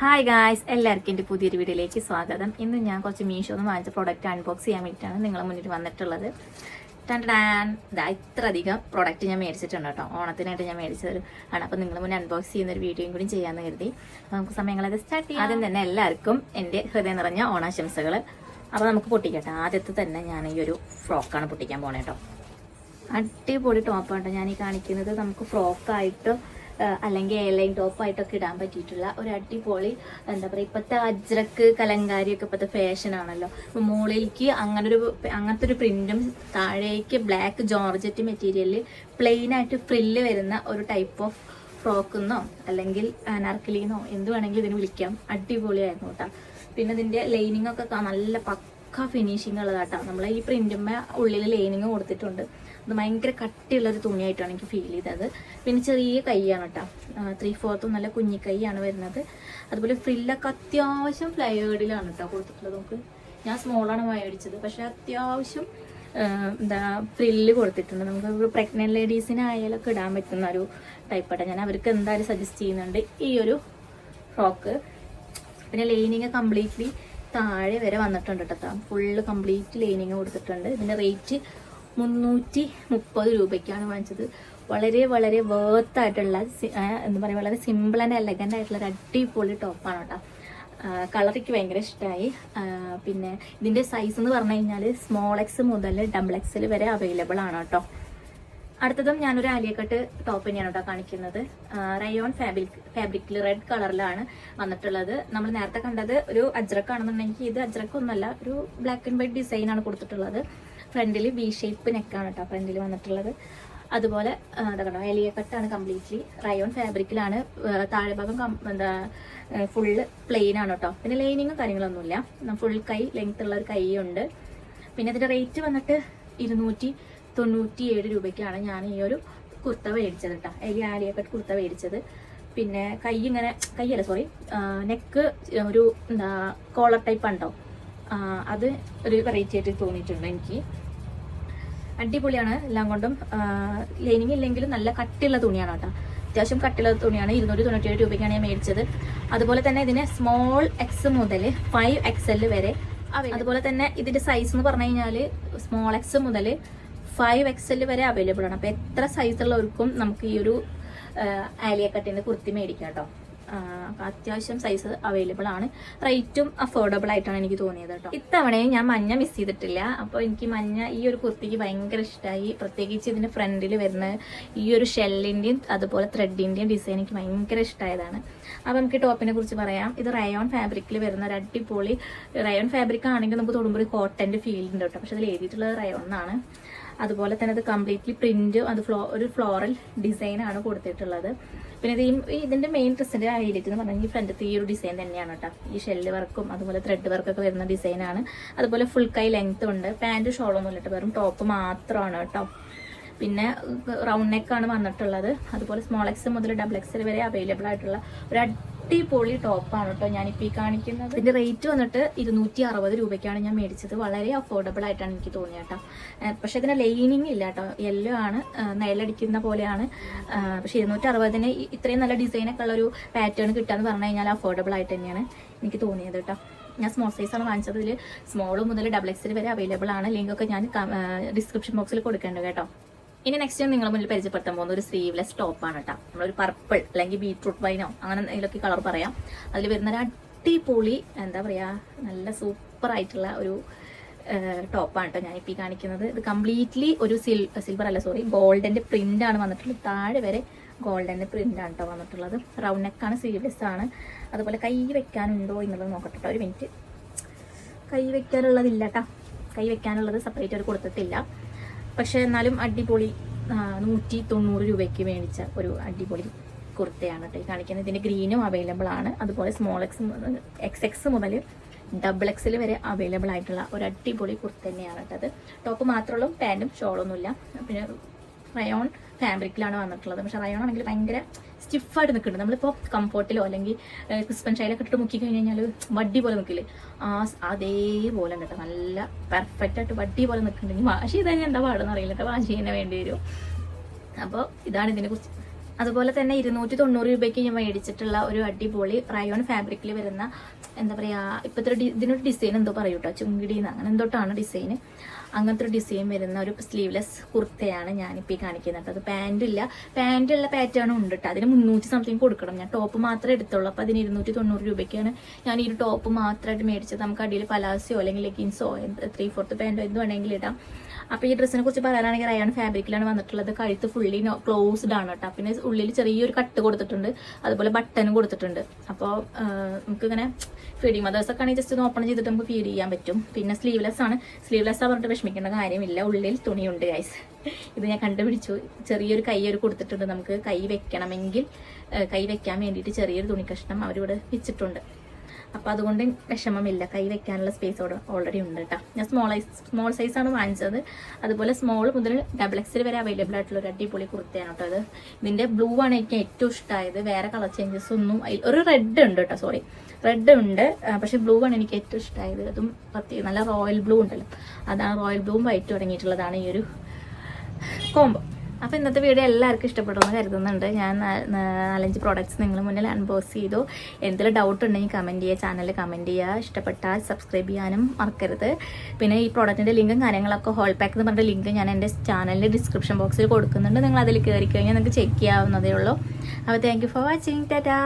Hi guys എല്ലാവർക്കും എന്റെ പുതിയൊരു വീഡിയോയിലേക്ക് സ്വാഗതം. ഇന്ന് ഞാൻ കുറച്ച് മീഷോന്ന് വാങ്ങിച്ച പ്രോഡക്റ്റ് അൺബോക്സ് ചെയ്യാൻ വേണ്ടിയിട്ടാണ് നിങ്ങളെ മുന്നിൽ വന്നിട്ടുള്ളത്. ടാൻ ഇതാ ഇത്ര അധികം പ്രോഡക്റ്റ് ഞാൻ മേടിച്ചിട്ടുണ്ട് കേട്ടോ. ഓണത്തിനായിട്ട് ഞാൻ മേടിച്ചത് ആണ്. അപ്പോൾ നിങ്ങൾ മുന്നേ അൺബോക്സ് ചെയ്യുന്ന ഒരു വീഡിയോയും കൂടി ചെയ്യാമെന്ന് കരുതി. നമുക്ക് സമയങ്ങളത് സ്റ്റാർട്ട് ചെയ്യാം. ആദ്യം തന്നെ എല്ലാവർക്കും എന്റെ ഹൃദയം നിറഞ്ഞ ഓണാശംസകൾ അപ്പോൾ നമുക്ക് പൊട്ടിക്കട്ടെ. ആദ്യത്തെ തന്നെ ഞാൻ ഈ ഒരു ഫ്രോക്കാണ് പൊട്ടിക്കാൻ പോണേ കേട്ടോ. അടിപൊളി ടോപ്പാണ് കേട്ടോ. ഞാൻ ഈ കാണിക്കുന്നത്. നമുക്ക് ഫ്രോക്കായിട്ട് അല്ലെങ്കിൽ എയർലൈൻ ടോപ്പായിട്ടൊക്കെ ഇടാൻ പറ്റിയിട്ടുള്ള ഒരു അടിപൊളി എന്താ പറയുക ഇപ്പോഴത്തെ അജ്രക്ക് കലങ്കാരിയൊക്കെ ഇപ്പോഴത്തെ ഫാഷൻ ആണല്ലോ. അപ്പൊ മുകളിലേക്ക് അങ്ങനെ ഒരു അങ്ങനത്തെ ഒരു പ്രിന്റും താഴേക്ക് ബ്ലാക്ക് ജോർജറ്റ് മെറ്റീരിയലിൽ പ്ലെയിൻ ആയിട്ട് ഫ്രില്ല് വരുന്ന ഒരു ടൈപ്പ് ഓഫ് ഫ്രോക്കെന്നോ അല്ലെങ്കിൽ അനാർക്കലിന്നോ എന്ത് വേണമെങ്കിലും ഇതിന് വിളിക്കാം. അടിപൊളിയായിരുന്നു കേട്ടോ പിന്നെ ഇതിന്റെ ലൈനിങ് ഒക്കെ നല്ല പക്ക ഫിനിഷിങ് ഉള്ളതാട്ടോ നമ്മൾ ഈ പ്രിന്റുമ്മ ഉള്ളിൽ ലൈനിങ് കൊടുത്തിട്ടുണ്ട്. അത് ഭയങ്കര കട്ടിയുള്ളൊരു തുണിയായിട്ടാണ് എനിക്ക് ഫീൽ ചെയ്തത്. പിന്നെ ചെറിയ കൈയാണ് കേട്ടോ. ത്രീ ഫോർത്തും നല്ല കുഞ്ഞി കൈയാണ് വരുന്നത്. അതുപോലെ ഫ്രില്ലൊക്കെ അത്യാവശ്യം ഫ്ലൈവേഡിലാണ് കേട്ടോ കൊടുത്തിട്ടുള്ളത്. നമുക്ക് ഞാൻ സ്മോളാണ് മേടിച്ചത്. പക്ഷെ അത്യാവശ്യം എന്താ ഫ്രില്ല് കൊടുത്തിട്ടുണ്ട്. നമുക്ക് പ്രഗ്നന്റ് ലേഡീസിനായാലൊക്കെ ഇടാൻ പറ്റുന്ന ഒരു ടൈപ്പ് ഞാൻ അവർക്ക് എന്തായാലും സജസ്റ്റ് ചെയ്യുന്നുണ്ട്. ഈ ഒരു ഫ്രോക്ക് പിന്നെ ലൈനിങ് കംപ്ലീറ്റ്ലി താഴെ വരെ വന്നിട്ടുണ്ട് കേട്ടോ ഫുള്ള് കംപ്ലീറ്റ് ലൈനിങ് കൊടുത്തിട്ടുണ്ട്. ഇതിന്റെ റേറ്റ് മുന്നൂറ്റി മുപ്പത് രൂപയ്ക്കാണ് വാങ്ങിച്ചത്. വളരെ വളരെ വേർത്ത് ആയിട്ടുള്ള എന്താ പറയുക വളരെ സിമ്പിൾ ആൻഡ് എലഗന്റ് ആയിട്ടുള്ള ഒരു അടിപൊളി ടോപ്പാണ് കേട്ടോ കളറിക്ക് ഭയങ്കര ഇഷ്ടമായി പിന്നെ ഇതിന്റെ സൈസ് എന്ന് പറഞ്ഞു കഴിഞ്ഞാൽ സ്മോൾ എക്സ് മുതൽ ഡബിൾ എക്സൽ വരെ അവൈലബിൾ ആണ് കേട്ടോ അടുത്തതും ഞാനൊരു ആലിയക്കട്ട് ടോപ്പ് തന്നെയാണ് കേട്ടോ കാണിക്കുന്നത്. റയോൺ ഫാബ്രിക് ഫാബ്രിക്കിൽ റെഡ് കളറിലാണ് വന്നിട്ടുള്ളത്. നമ്മൾ നേരത്തെ കണ്ടത് ഒരു അജ്രക്ക് ആണെന്നുണ്ടെങ്കിൽ ഇത് അജ്രക്കൊന്നുമല്ല ഒരു ബ്ലാക്ക് ആൻഡ് വൈറ്റ് ഡിസൈൻ ആണ് കൊടുത്തിട്ടുള്ളത്. ഫ്രണ്ടിൽ വി ഷേപ്പ് നെക്കാണ് കേട്ടോ ഫ്രണ്ടിൽ വന്നിട്ടുള്ളത്. അതുപോലെ എന്താ കണ്ടോ എലിയക്കട്ടാണ് കംപ്ലീറ്റ്ലി റയോൺ ഫാബ്രിക്കിലാണ് താഴെ ഭാഗം എന്താ ഫുള്ള് പ്ലെയിൻ ആണ് കേട്ടോ. പിന്നെ ലൈനിങ്ങും കാര്യങ്ങളൊന്നുമില്ല. ഫുൾ കൈ ലെങ്ത് ഉള്ള ഒരു കൈയുണ്ട്. പിന്നെ ഇതിന്റെ റേറ്റ് വന്നിട്ട് ഇരുന്നൂറ്റി തൊണ്ണൂറ്റി ഏഴ് രൂപയ്ക്കാണ് ഞാൻ ഈ ഒരു കുർത്ത മേടിച്ചത് കേട്ടോ. എലി ആലിയക്കട്ട് കുർത്ത മേടിച്ചത്. പിന്നെ കൈ ഇങ്ങനെ കൈയല്ല സോറി നെക്ക് ഒരു എന്താ കോളർ ടൈപ്പ് ഉണ്ടോ? അത് ഒരു വെറൈറ്റി ആയിട്ട് തോന്നിയിട്ടുണ്ട് എനിക്ക്. അടിപൊളിയാണ്. എല്ലാം കൊണ്ടും ലൈനിങ് ഇല്ലെങ്കിലും നല്ല കട്ടിയുള്ള തുണിയാണ് കേട്ടോ. അത്യാവശ്യം കട്ടിയുള്ള തുണിയാണ്. ഇരുന്നൂറ്റി തൊണ്ണൂറ്റി രൂപയ്ക്കാണ് ഞാൻ മേടിച്ചത്. അതുപോലെ തന്നെ ഇതിന് സ്മോൾ എക്സ് മുതൽ ഫൈവ് എക്സ് എൽ വരെ അതുപോലെ തന്നെ ഇതിന്റെ സൈസ് എന്ന് പറഞ്ഞു കഴിഞ്ഞാൽ സ്മോൾ എക്സ് മുതൽ ഫൈവ് എക്സ് വരെ അവൈലബിൾ ആണ്. അപ്പൊ എത്ര സൈസ് ഉള്ളവർക്കും നമുക്ക് ഈ ഒരു ആലിയ കട്ടിന്റെ കുർത്തി മേടിക്കാം കേട്ടോ. അത്യാവശ്യം സൈസ് അവൈലബിൾ ആണ്. റേറ്റും അഫോർഡബിൾ ആയിട്ടാണ് എനിക്ക് തോന്നിയത് കേട്ടോ. ഇത്തവണയും ഞാൻ മഞ്ഞ മിസ് ചെയ്തിട്ടില്ല. അപ്പോൾ എനിക്ക് മഞ്ഞ ഈ ഒരു കുർത്തിക്ക് ഭയങ്കര ഇഷ്ടമായി പ്രത്യേകിച്ച് ഇതിന്റെ ഫ്രണ്ടിൽ വരുന്ന ഈ ഒരു ഷെല്ലിന്റെയും അതുപോലെ ത്രെഡിന്റെയും ഡിസൈൻ എനിക്ക് ഭയങ്കര ഇഷ്ടമായതാണ് അപ്പോൾ നമുക്ക് ടോപ്പിനെ കുറിച്ച് പറയാം. ഇത് റയോൺ ഫാബ്രിക്കിൽ വരുന്ന ഒരു അടിപൊളി റയോൺ ഫാബ്രിക് ആണെങ്കിൽ നമുക്ക് തൊടുമ്പോൾ ഒരു കോട്ടന്റെ ഫീൽ ഉണ്ട് കേട്ടോ. പക്ഷെ അതിൽ എഴുതിയിട്ടുള്ളത് റയോൺ എന്നാണ് അതുപോലെ തന്നെ അത് കംപ്ലീറ്റ്ലി പ്രിന്റ് അത് ഫ്ലോ ഒരു ഫ്ലോറൽ ഡിസൈൻ ആണ് കൊടുത്തിട്ടുള്ളത്. പിന്നെ ഇത് ഈ ഇതിന്റെ മെയിൻ ഡ്രസ്സിന്റെ ഹൈലൈറ്റ് എന്ന് പറഞ്ഞാൽ ഈ ഫ്രണ്ടത്തെ ഈ ഒരു ഡിസൈൻ തന്നെയാണ് കേട്ടോ. ഈ ഷെല്ല് വർക്കും അതുപോലെ ത്രെഡ് വർക്കൊക്കെ വരുന്ന ഡിസൈനാണ് അതുപോലെ ഫുൾ കൈ ലെങ്ത് ഉണ്ട്. പാന്റ് ഷോളൊന്നും ഇല്ല വെറും ടോപ്പ് മാത്രമാണ് കേട്ടോ. പിന്നെ റൗണ്ട് നെക്കാണ് വന്നിട്ടുള്ളത്. അതുപോലെ സ്മോൾ എക്സ് മുതൽ ഡബിൾ എക്സ് വരെ അവൈലബിൾ ആയിട്ടുള്ള ഒരു അടിപൊളി ടോപ്പാണ് കേട്ടോ ഞാനിപ്പോൾ ഈ കാണിക്കുന്നത്. ഇതിന്റെ റേറ്റ് വന്നിട്ട് ഇരുന്നൂറ്റി അറുപത് രൂപയ്ക്കാണ് ഞാൻ മേടിച്ചത്. വളരെ അഫോർഡബിൾ ആയിട്ടാണ് എനിക്ക് തോന്നിയത് കേട്ടോ പക്ഷെ ഇതിന് ലൈനിങ് ഇല്ല കേട്ടോ യെല്ലോ ആണ് നെല്ലടിക്കുന്ന പോലെയാണ്. പക്ഷെ ഇരുന്നൂറ്റി അറുപതിന് ഇത്രയും നല്ല ഡിസൈനൊക്കെ ഉള്ള ഒരു പാറ്റേൺ കിട്ടാന്ന് പറഞ്ഞു കഴിഞ്ഞാൽ അഫോർഡബിൾ ആയിട്ട് തന്നെയാണ് എനിക്ക് തോന്നിയത് കേട്ടോ ഞാൻ സ്മോൾ സൈസ് ആണ് വാങ്ങിച്ചത്. ഇതിൽ സ്മോൾ മുതൽ ഡബിൾ എക്സിൽ വരെ അവൈലബിൾ ആണ്. ലിങ്ക് ഒക്കെ ഞാൻ ഡിസ്ക്രിപ്ഷൻ ബോക്സിൽ കൊടുക്കേണ്ടത് കേട്ടോ. ഇനി നെക്സ്റ്റ് ഞാൻ നിങ്ങളുടെ മുന്നിൽ പരിചയപ്പെടുത്താൻ പോകുന്ന ഒരു സ്ലീവ്ലെസ് ടോപ്പാണ് കേട്ടോ നമ്മളൊരു പർപ്പിൾ അല്ലെങ്കിൽ ബീട്രൂട്ട് വൈനോ അങ്ങനെ എന്തെങ്കിലുമൊക്കെ കളർ പറയാം. അതിൽ വരുന്ന ഒരു അടിപൊളി എന്താ പറയാ നല്ല സൂപ്പർ ആയിട്ടുള്ള ഒരു ടോപ്പാണ് കേട്ടോ ഞാനിപ്പോൾ ഈ കാണിക്കുന്നത്. ഇത് കംപ്ലീറ്റ്ലി ഒരു സിൽ സിൽവർ അല്ല സോറി പ്രിന്റ് ആണ് വന്നിട്ടുള്ളത്. താഴെ വരെ പ്രിന്റ് ആണ് കേട്ടോ വന്നിട്ടുള്ളത്. റൗണ്ട് നെക്കാണ് സ്ലീവ്ലെസ് ആണ്. അതുപോലെ കൈ വെക്കാനുണ്ടോ എന്നുള്ളത് നോക്കട്ടെ കേട്ടോ ഒരു മിനിറ്റ് കൈ വെക്കാനുള്ളതില്ല കേട്ടോ കൈ വെക്കാനുള്ളത് സെപ്പറേറ്റ് അവർ കൊടുത്തിട്ടില്ല. പക്ഷെ എന്നാലും അടിപൊളി നൂറ്റി തൊണ്ണൂറ് രൂപയ്ക്ക് മേടിച്ച ഒരു അടിപൊളി കുർത്തയാണ് കേട്ടോ കാണിക്കുന്നത്. ഇതിന്റെ ഗ്രീനും അവൈലബിൾ ആണ്. അതുപോലെ സ്മോൾ എക്സ് എക്സ് എക്സ് മുതൽ ഡബിൾ എക്സിൽ വരെ അവൈലബിൾ ആയിട്ടുള്ള ഒരു അടിപൊളി കുർത്ത തന്നെയാണ് കേട്ടത് ടോപ്പ് മാത്രമുള്ളൂ പാന്റും ഷോളൊന്നുമില്ല പിന്നെ റയോൺ ഫാബ്രിക്കിലാണ് വന്നിട്ടുള്ളത്. പക്ഷെ റയോൺ ആണെങ്കിൽ ഭയങ്കര സ്റ്റിഫായിട്ട് നിൽക്കുന്നുണ്ട്. നമ്മളിപ്പോൾ കംഫോർട്ടിലോ അല്ലെങ്കിൽ ക്രിസ്പൻ ഷൈലൊക്കെ ഇട്ട് മുക്കി കഴിഞ്ഞ് കഴിഞ്ഞാൽ വഡ്ഡി പോലെ നിൽക്കില്ലേ ആ അതേപോലെ കേട്ടോ നല്ല പെർഫെക്റ്റ് ആയിട്ട് വഡ്ഡി പോലെ നിൽക്കുന്നുണ്ടെങ്കിൽ വാഷ് ചെയ്ത് കഴിഞ്ഞാൽ എന്താ പാടെന്ന് അറിയില്ല കേട്ടോ വാഷ് ചെയ്യാൻ വേണ്ടി വരും. അപ്പോൾ ഇതാണ് ഇതിനെ കുറിച്ച് അതുപോലെ തന്നെ ഇരുന്നൂറ്റി തൊണ്ണൂറ് രൂപയ്ക്ക് ഞാൻ മേടിച്ചിട്ടുള്ള ഒരു അടിപൊളി റയോൺ ഫാബ്രിക്കിൽ വരുന്ന എന്താ പറയാ ഇപ്പോഴത്തെ ഇതിനൊരു ഡിസൈൻ എന്തോ പറയൂ കേട്ടോ ചുങ്കിടിന്ന്. അങ്ങനെ എന്തോട്ടാണ് ഡിസൈൻ അങ്ങനത്തെ ഒരു ഡിസൈൻ വരുന്ന ഒരു സ്ലീവ്ലെസ് കുർത്തയാണ് ഞാനിപ്പോൾ ഈ കാണിക്കുന്നത് അത് പാന്റ് ഇല്ല. പാന്റ് ഉള്ള പാറ്റേൺ ഉണ്ട് കേട്ടോ. അതിന് മുന്നൂറ്റി സംതിങ് കൊടുക്കണം. ഞാൻ ടോപ്പ് മാത്രമേ എടുത്തുള്ളൂ. അപ്പോൾ അതിന് ഇരുന്നൂറ്റി തൊണ്ണൂറ് രൂപയ്ക്കാണ് ഞാൻ ഈ ഒരു ടോപ്പ് മാത്രമായിട്ട് മേടിച്ചത്. നമുക്ക് അടിയിൽ പലാസിയോ അല്ലെങ്കിൽ ലെഗിൻസോ ത്രീ ഫോർത്ത് പാന്റോ എന്ത് വേണമെങ്കിലും ഇടാം. അപ്പോൾ ഈ ഡ്രസ്സിനെ കുറിച്ച് പറയാനാണെങ്കിൽ റയാൻ ഫാബ്രിക്കിലാണ് വന്നിട്ടുള്ളത്. കഴുത്ത് ഫുള്ളി ക്ലോസ്ഡ് ആണ് കേട്ടോ. പിന്നെ ഉള്ളിൽ ചെറിയൊരു കട്ട് കൊടുത്തിട്ടുണ്ട്. അതുപോലെ ബട്ടനും കൊടുത്തിട്ടുണ്ട്. അപ്പോൾ നമുക്കിങ്ങനെ ഫീഡിങ് മദേഴ്സ് ഒക്കെ ആണെങ്കിൽ ജസ്റ്റ് ഒന്ന് ഓപ്പൺ ചെയ്തിട്ട് നമുക്ക് ഫീഡ് ചെയ്യാൻ പറ്റും. പിന്നെ സ്ലീവ്ലെസ് ആണ്. സ്ലീവ്ലെസ് ആ പറഞ്ഞിട്ട് വിഷമിക്കേണ്ട കാര്യമില്ല. ഉള്ളിൽ തുണിയുണ്ട് ഗൈസ് ഇത് ഞാൻ കണ്ടുപിടിച്ചു. ചെറിയൊരു കൈ ഒരു കൊടുത്തിട്ടുണ്ട്. നമുക്ക് കൈ വെക്കണമെങ്കിൽ കൈ വെക്കാൻ വേണ്ടിയിട്ട് ചെറിയൊരു തുണി കഷ്ണം അവരിവിടെ വെച്ചിട്ടുണ്ട്. അപ്പോൾ അതുകൊണ്ട് വിഷമമില്ല. കൈ വെക്കാനുള്ള സ്പേസ് അവിടെ ഓൾറെഡി ഉണ്ട് കേട്ടോ ഞാൻ സ്മോൾ സ്മോൾ സൈസാണ് വാങ്ങിച്ചത്. അതുപോലെ സ്മോൾ മുതൽ ഡബിൾ എക്സിൽ വരെ അവൈലബിൾ ആയിട്ടുള്ള ഒരു അടിപൊളി കുർത്തയാണ് കേട്ടോ അത്. ഇതിന്റെ ബ്ലൂ ആണ് എനിക്ക് ഏറ്റവും ഇഷ്ടമായത് വേറെ കളർ ചേഞ്ചസ് ഒന്നും ഒരു റെഡ് ഉണ്ട് കേട്ടോ സോറി റെഡ് ഉണ്ട് പക്ഷേ ബ്ലൂ ആണ് എനിക്ക് ഏറ്റവും ഇഷ്ടമായത് അതും പ്രത്യേകം നല്ല റോയൽ ബ്ലൂ ഉണ്ടല്ലോ. അതാണ് റോയൽ ബ്ലൂവും വൈറ്റ് തുടങ്ങിയിട്ടുള്ളതാണ് ഈ ഒരു കോംബോ അപ്പോൾ ഇന്നത്തെ വീഡിയോ എല്ലാവർക്കും ഇഷ്ടപ്പെടുമെന്ന് കരുതുന്നുണ്ട്. ഞാൻ നാലഞ്ച് പ്രോഡക്റ്റ്സ് നിങ്ങൾ മുന്നിൽ അൺബോക്സ് ചെയ്തു. എന്തെങ്കിലും ഡൗട്ട് ഉണ്ടെങ്കിൽ കമന്റ് ചെയ്യുക ചാനലിൽ കമന്റ് ചെയ്യുക. ഇഷ്ടപ്പെട്ടാൽ സബ്സ്ക്രൈബ് ചെയ്യാനും മറക്കരുത്. പിന്നെ ഈ പ്രോഡക്റ്റിന്റെ ലിങ്കും കാര്യങ്ങളൊക്കെ ഹോൾ പാക്ക് എന്ന് പറഞ്ഞ ലിങ്ക് ഞാൻ എന്റെ ചാനലിന്റെ ഡിസ്ക്രിപ്ഷൻ ബോക്സിൽ കൊടുക്കുന്നുണ്ട്. നിങ്ങൾ അതിൽ കയറി കഴിഞ്ഞാൽ നിങ്ങൾക്ക് ചെക്ക് ചെയ്യാവുന്നതേ ഉള്ളൂ. അപ്പോൾ thank you for watching tata